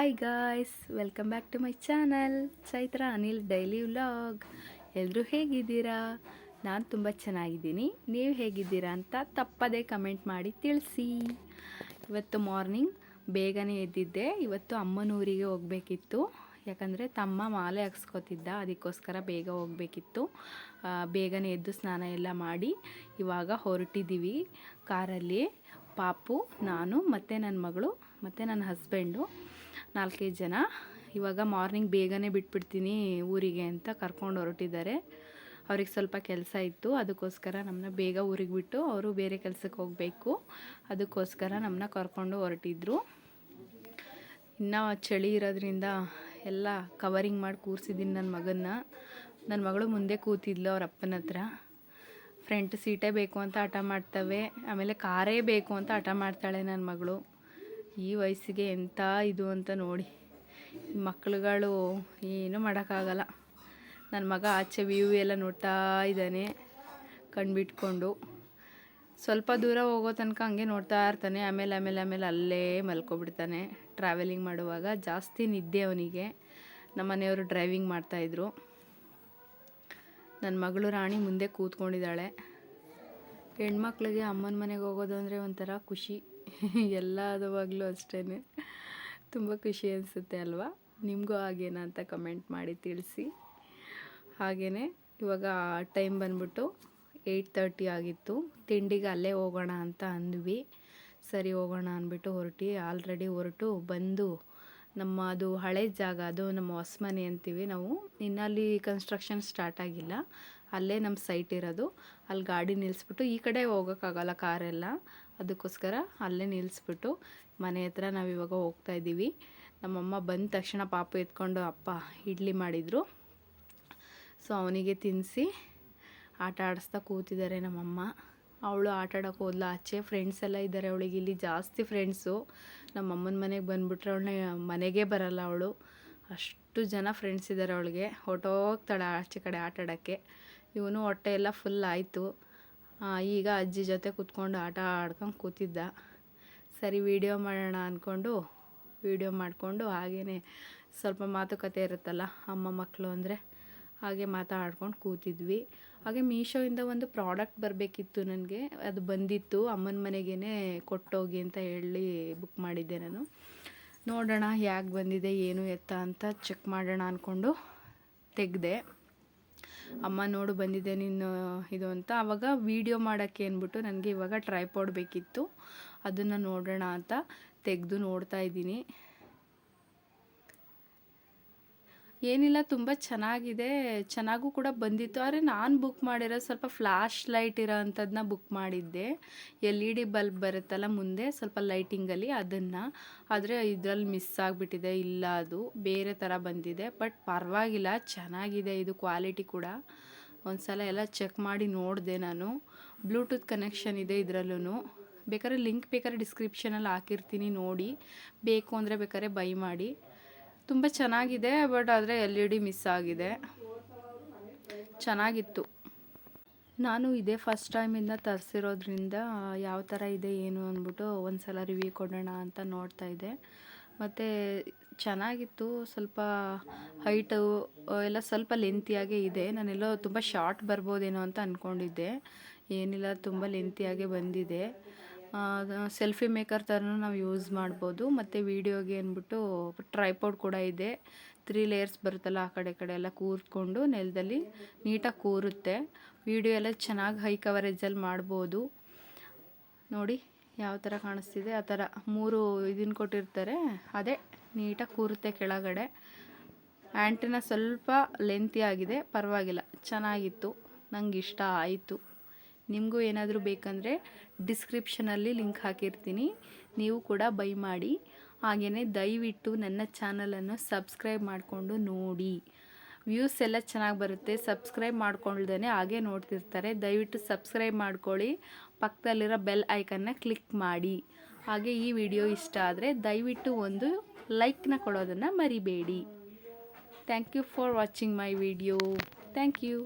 Hi guys welcome back to my channel Chaitra Anil daily vlog ಎಲ್ಲರೂ ಹೇಗಿದ್ದೀರಾ? ನಾನು ತುಂಬ ಚೆನ್ನಾಗಿದ್ದೀನಿ. ನೀವು ಹೇಗಿದ್ದೀರಾ ಅಂತ ತಪ್ಪದೇ ಕಮೆಂಟ್ ಮಾಡಿ ತಿಳಿಸಿ. ಇವತ್ತು ಮಾರ್ನಿಂಗ್ ಬೇಗನೆ ಎದ್ದಿದ್ದೆ. ಇವತ್ತು ಅಮ್ಮನೂರಿಗೆ ಹೋಗಬೇಕಿತ್ತು. ಯಾಕಂದರೆ ತಮ್ಮ ಮಾಲೆ ಹಾಕ್ಸ್ಕೊತಿದ್ದ, ಅದಕ್ಕೋಸ್ಕರ ಬೇಗ ಹೋಗಬೇಕಿತ್ತು. ಬೇಗನೆ ಎದ್ದು ಸ್ನಾನ ಎಲ್ಲ ಮಾಡಿ ಇವಾಗ ಹೊರಟಿದ್ದೀವಿ ಕಾರಲ್ಲಿ ಪಾಪು, ನಾನು ಮತ್ತು ನನ್ನ ಮಗಳು, ಮತ್ತು ನನ್ನ ಹಸ್ಬೆಂಡು ನಾಲ್ಕೈದು ಜನ. ಇವಾಗ ಮಾರ್ನಿಂಗ್ ಬೇಗನೆ ಬಿಟ್ಬಿಡ್ತೀನಿ ಊರಿಗೆ ಅಂತ ಕರ್ಕೊಂಡು ಹೊರಟಿದ್ದಾರೆ. ಅವ್ರಿಗೆ ಸ್ವಲ್ಪ ಕೆಲಸ ಇತ್ತು. ಅದಕ್ಕೋಸ್ಕರ ನಮ್ಮನ್ನ ಬೇಗ ಊರಿಗೆ ಬಿಟ್ಟು ಅವರು ಬೇರೆ ಕೆಲಸಕ್ಕೆ ಹೋಗಬೇಕು. ಅದಕ್ಕೋಸ್ಕರ ನಮ್ಮನ್ನ ಕರ್ಕೊಂಡು ಹೊರಟಿದ್ರು. ಇನ್ನೂ ಚಳಿ ಇರೋದ್ರಿಂದ ಎಲ್ಲ ಕವರಿಂಗ್ ಮಾಡಿ ಕೂರಿಸಿದ್ದೀನಿ ನನ್ನ ಮಗನ್ನ. ನನ್ನ ಮಗಳು ಮುಂದೆ ಕೂತಿದ್ಲು ಅವ್ರ ಅಪ್ಪನ ಹತ್ರ. ಫ್ರಂಟ್ ಸೀಟೇ ಬೇಕು ಅಂತ ಹಠ ಮಾಡ್ತವೆ. ಆಮೇಲೆ ಕಾರೇ ಬೇಕು ಅಂತ ಹಠ ಮಾಡ್ತಾಳೆ ನನ್ನ ಮಗಳು. ಈ ವಯಸ್ಸಿಗೆ ಎಂಥ ಇದು ಅಂತ ನೋಡಿ. ಮಕ್ಕಳುಗಳು ಏನೂ ಮಾಡೋಕ್ಕಾಗಲ್ಲ. ನನ್ನ ಮಗ ಆಚೆ ವ್ಯೂ ಎಲ್ಲ ನೋಡ್ತಾ ಇದ್ದಾನೆ, ಕಣ್ಬಿಟ್ಕೊಂಡು. ಸ್ವಲ್ಪ ದೂರ ಹೋಗೋ ತನಕ ಹಂಗೆ ನೋಡ್ತಾ ಇರ್ತಾನೆ. ಆಮೇಲೆ ಆಮೇಲೆ ಆಮೇಲೆ ಅಲ್ಲೇ ಮಲ್ಕೊಬಿಡ್ತಾನೆ. ಟ್ರಾವೆಲಿಂಗ್ ಮಾಡುವಾಗ ಜಾಸ್ತಿ ನಿದ್ದೆ ಅವನಿಗೆ. ನಮ್ಮ ಮನೆಯವರು ಡ್ರೈವಿಂಗ್ ಮಾಡ್ತಾಯಿದ್ರು ನನ್ನ ಮಗಳು ರಾಣಿ ಮುಂದೆ ಕೂತ್ಕೊಂಡಿದ್ದಾಳೆ. ಹೆಣ್ಮಕ್ಳಿಗೆ ಅಮ್ಮನ ಮನೆಗೆ ಹೋಗೋದು ಅಂದರೆ ಒಂಥರ ಖುಷಿ. ಎಲ್ಲದವಾಗಲೂ ಅಷ್ಟೇ ತುಂಬ ಖುಷಿ ಅನಿಸುತ್ತೆ ಅಲ್ವಾ? ನಿಮಗೂ ಹಾಗೇನ ಅಂತ ಕಮೆಂಟ್ ಮಾಡಿ ತಿಳಿಸಿ. ಹಾಗೆಯೇ ಇವಾಗ ಟೈಮ್ ಬಂದ್ಬಿಟ್ಟು ಏಯ್ಟ್ ತರ್ಟಿ ಆಗಿತ್ತು. ತಿಂಡಿಗೆ ಅಲ್ಲೇ ಹೋಗೋಣ ಅಂತ ಅಂದ್ವಿ. ಸರಿ ಹೋಗೋಣ ಅಂದ್ಬಿಟ್ಟು ಹೊರಟಿ ಆಲ್ರೆಡಿ ಹೊರಟು ಬಂದು ನಮ್ಮ ಅದು ಹಳೆ ಜಾಗ, ಅದು ನಮ್ಮ ಹೊಸ್ಮನೆ ಅಂತೀವಿ ನಾವು. ಇನ್ನಲ್ಲಿ ಕನ್ಸ್ಟ್ರಕ್ಷನ್ ಸ್ಟಾರ್ಟ್ ಆಗಿಲ್ಲ. ಅಲ್ಲೇ ನಮ್ಮ ಸೈಟ್ ಇರೋದು. ಅಲ್ಲಿ ಗಾಡಿ ನಿಲ್ಲಿಸ್ಬಿಟ್ಟು ಈ ಕಡೆ ಹೋಗೋಕ್ಕಾಗಲ್ಲ ಕಾರೆಲ್ಲ. ಅದಕ್ಕೋಸ್ಕರ ಅಲ್ಲೇ ನಿಲ್ಲಿಸ್ಬಿಟ್ಟು ಮನೆ ಹತ್ರ ನಾವು ಇವಾಗ ಹೋಗ್ತಾ ಇದ್ದೀವಿ. ನಮ್ಮಮ್ಮ ಬಂದ ತಕ್ಷಣ ಪಾಪ ಎತ್ಕೊಂಡು ಅಪ್ಪ ಇಡ್ಲಿ ಮಾಡಿದರು. ಸೊ ಅವನಿಗೆ ತಿನ್ನಿಸಿ ಆಟ ಆಡಿಸ್ತಾ ಕೂತಿದ್ದಾರೆ ನಮ್ಮಮ್ಮ. ಅವಳು ಆಟ ಆಡೋಕೆ ಹೋದ್ಲು. ಆಚೆ ಫ್ರೆಂಡ್ಸ್ ಎಲ್ಲ ಇದ್ದಾರೆ ಅವಳಿಗೆ. ಇಲ್ಲಿ ಜಾಸ್ತಿ ಫ್ರೆಂಡ್ಸು ನಮ್ಮಮ್ಮನ ಮನೆಗೆ ಬಂದುಬಿಟ್ರೆ ಅವಳನ್ನ ಮನೆಗೆ ಬರಲ್ಲ ಅವಳು. ಅಷ್ಟು ಜನ ಫ್ರೆಂಡ್ಸ್ ಇದ್ದಾರೆ ಅವಳಿಗೆ. ಹೊಟ್ಟೋಗ್ತಾಳೆ ಆಚೆ ಕಡೆ ಆಟ ಆಡೋಕ್ಕೆ. ಇವನು ಹೊಟ್ಟೆ ಎಲ್ಲ ಫುಲ್ ಆಯಿತು. ಈಗ ಅಜ್ಜಿ ಜೊತೆ ಕೂತ್ಕೊಂಡು ಆಟ ಆಡ್ಕೊಂಡು ಕೂತಿದ್ದ. ಸರಿ ವೀಡಿಯೋ ಮಾಡೋಣ ಅಂದ್ಕೊಂಡು ವೀಡಿಯೋ ಮಾಡಿಕೊಂಡು ಹಾಗೇ ಸ್ವಲ್ಪ ಮಾತುಕತೆ ಇರುತ್ತಲ್ಲ, ಅಮ್ಮ ಮಕ್ಕಳು ಅಂದರೆ ಹಾಗೆ ಮಾತಾಡ್ಕೊಂಡು ಕೂತಿದ್ವಿ. ಹಾಗೆ ಮೀಶೋಯಿಂದ ಒಂದು ಪ್ರಾಡಕ್ಟ್ ಬರಬೇಕಿತ್ತು ನನಗೆ. ಅದು ಬಂದಿತ್ತು, ಅಮ್ಮನ ಮನೆಗೇ ಕೊಟ್ಟೋಗಿ ಅಂತ ಹೇಳಿ ಬುಕ್ ಮಾಡಿದ್ದೆ ನಾನು. ನೋಡೋಣ, ಯಾಕೆ ಬಂದಿದೆ, ಏನು ಎತ್ತ ಅಂತ ಚೆಕ್ ಮಾಡೋಣ ಅಂದ್ಕೊಂಡು ತೆಗೆದೆ. ಅಮ್ಮ ನೋಡು ಬಂದಿದೆ ನೀನು ಇದು ಅಂತ. ಆವಾಗ ವೀಡಿಯೋ ಮಾಡೋಕ್ಕೆ ಅಂದ್ಬಿಟ್ಟು ನನಗೆ ಇವಾಗ ಟ್ರೈಪಾಡ್ ಬೇಕಿತ್ತು. ಅದನ್ನು ನೋಡೋಣ ಅಂತ ತೆಗೆದು ನೋಡ್ತಾ ಇದ್ದೀನಿ. ಏನಿಲ್ಲ, ತುಂಬ ಚೆನ್ನಾಗಿದೆ. ಚೆನ್ನಾಗೂ ಕೂಡ ಬಂದಿತ್ತು. ಆದರೆ ನಾನು ಬುಕ್ ಮಾಡಿರೋ ಸ್ವಲ್ಪ ಫ್ಲ್ಯಾಶ್ ಲೈಟ್ ಇರೋ ಅಂಥದ್ದನ್ನ ಬುಕ್ ಮಾಡಿದ್ದೆ. ಎಲ್ ಇ ಡಿ ಬಲ್ಬ್ ಬರುತ್ತಲ್ಲ ಮುಂದೆ, ಸ್ವಲ್ಪ ಲೈಟಿಂಗಲ್ಲಿ ಅದನ್ನು. ಆದರೆ ಇದರಲ್ಲಿ ಮಿಸ್ ಆಗಿಬಿಟ್ಟಿದೆ, ಇಲ್ಲ ಅದು. ಬೇರೆ ಥರ ಬಂದಿದೆ ಬಟ್ ಪರವಾಗಿಲ್ಲ, ಚೆನ್ನಾಗಿದೆ ಇದು ಕ್ವಾಲಿಟಿ ಕೂಡ. ಒಂದು ಸಲ ಎಲ್ಲ ಚೆಕ್ ಮಾಡಿ ನೋಡಿದೆ ನಾನು. ಬ್ಲೂಟೂತ್ ಕನೆಕ್ಷನ್ ಇದೆ ಇದರಲ್ಲೂ ಬೇಕಾದ್ರೆ ಲಿಂಕ್ ಬೇಕಾದ್ರೆ ಡಿಸ್ಕ್ರಿಪ್ಷನಲ್ಲಿ ಹಾಕಿರ್ತೀನಿ ನೋಡಿ. ಬೇಕು ಅಂದರೆ ಬೇಕಾದ್ರೆ ಬೈ ಮಾಡಿ. ತುಂಬ ಚೆನ್ನಾಗಿದೆ, ಬಟ್ ಆದರೆ ಎಲ್ ಇ ಡಿ ಮಿಸ್ ಆಗಿದೆ. ಚೆನ್ನಾಗಿತ್ತು. ನಾನು ಇದೇ ಫಸ್ಟ್ ಟೈಮಿಂದ ತರಿಸಿರೋದ್ರಿಂದ ಯಾವ ಥರ ಇದೆ, ಏನು ಅಂದ್ಬಿಟ್ಟು ಒಂದು ಸಲ ರಿವ್ಯೂ ಕೊಡೋಣ ಅಂತ ನೋಡ್ತಾ ಇದ್ದೆ. ಮತ್ತು ಚೆನ್ನಾಗಿತ್ತು, ಸ್ವಲ್ಪ ಹೈಟು ಎಲ್ಲ ಸ್ವಲ್ಪ ಲೆಂತಿಯಾಗೇ ಇದೆ. ನಾನೆಲ್ಲೋ ತುಂಬ ಶಾರ್ಟ್ ಬರ್ಬೋದೇನೋ ಅಂತ ಅಂದ್ಕೊಂಡಿದ್ದೆ ಏನಿಲ್ಲ, ತುಂಬ ಲೆಂತಿಯಾಗೆ ಬಂದಿದೆ. ಸೆಲ್ಫಿ ಮೇಕರ್ ಥರನೂ ನಾವು ಯೂಸ್ ಮಾಡ್ಬೋದು. ಮತ್ತು ವೀಡಿಯೋಗೆ ಅಂದ್ಬಿಟ್ಟು ಟ್ರೈಪೋಡ್ ಕೂಡ ಇದೆ. ತ್ರೀ ಲೇಯರ್ಸ್ ಬರುತ್ತಲ್ಲ ಆ ಕಡೆ ಕಡೆ ಎಲ್ಲ ಕೂರ್ಕೊಂಡು ನೆಲದಲ್ಲಿ ನೀಟಾಗಿ ಕೂರುತ್ತೆ. ವೀಡಿಯೋ ಎಲ್ಲ ಚೆನ್ನಾಗಿ ಹೈ ಕವರೇಜಲ್ಲಿ ಮಾಡ್ಬೋದು. ನೋಡಿ ಯಾವ ಥರ ಕಾಣಿಸ್ತಿದೆ. ಆ ಥರ ಮೂರು ಇದನ್ನು ಕೊಟ್ಟಿರ್ತಾರೆ. ಅದೇ ನೀಟಾಗಿ ಕೂರುತ್ತೆ ಕೆಳಗಡೆ. ಆ್ಯಂಟಿನ ಸ್ವಲ್ಪ ಲೆಂತಿ ಆಗಿದೆ. ಪರವಾಗಿಲ್ಲ. ಚೆನ್ನಾಗಿತ್ತು. ನಂಗೆ ಇಷ್ಟ ಆಯಿತು. ನಿಮಗೂ ಏನಾದರೂ ಬೇಕಂದರೆ ಡಿಸ್ಕ್ರಿಪ್ಷನಲ್ಲಿ ಲಿಂಕ್ ಹಾಕಿರ್ತೀನಿ. ನೀವು ಕೂಡ ಬೈ ಮಾಡಿ. ಹಾಗೆಯೇ ದಯವಿಟ್ಟು ನನ್ನ ಚಾನಲನ್ನು ಸಬ್ಸ್ಕ್ರೈಬ್ ಮಾಡಿಕೊಂಡು ನೋಡಿ. ವ್ಯೂಸ್ ಎಲ್ಲ ಚೆನ್ನಾಗಿ ಬರುತ್ತೆ. ಸಬ್ಸ್ಕ್ರೈಬ್ ಮಾಡ್ಕೊಳ್ದೇ ಹಾಗೆ ನೋಡ್ತಿರ್ತಾರೆ. ದಯವಿಟ್ಟು ಸಬ್ಸ್ಕ್ರೈಬ್ ಮಾಡ್ಕೊಳ್ಳಿ. ಪಕ್ಕದಲ್ಲಿರೋ ಬೆಲ್ ಐಕನ್ನ ಕ್ಲಿಕ್ ಮಾಡಿ. ಹಾಗೆ ಈ ವಿಡಿಯೋ ಇಷ್ಟ ಆದರೆ ದಯವಿಟ್ಟು ಒಂದು ಲೈಕ್ನ ಕೊಡೋದನ್ನು ಮರಿಬೇಡಿ. Thank you for watching my video thank you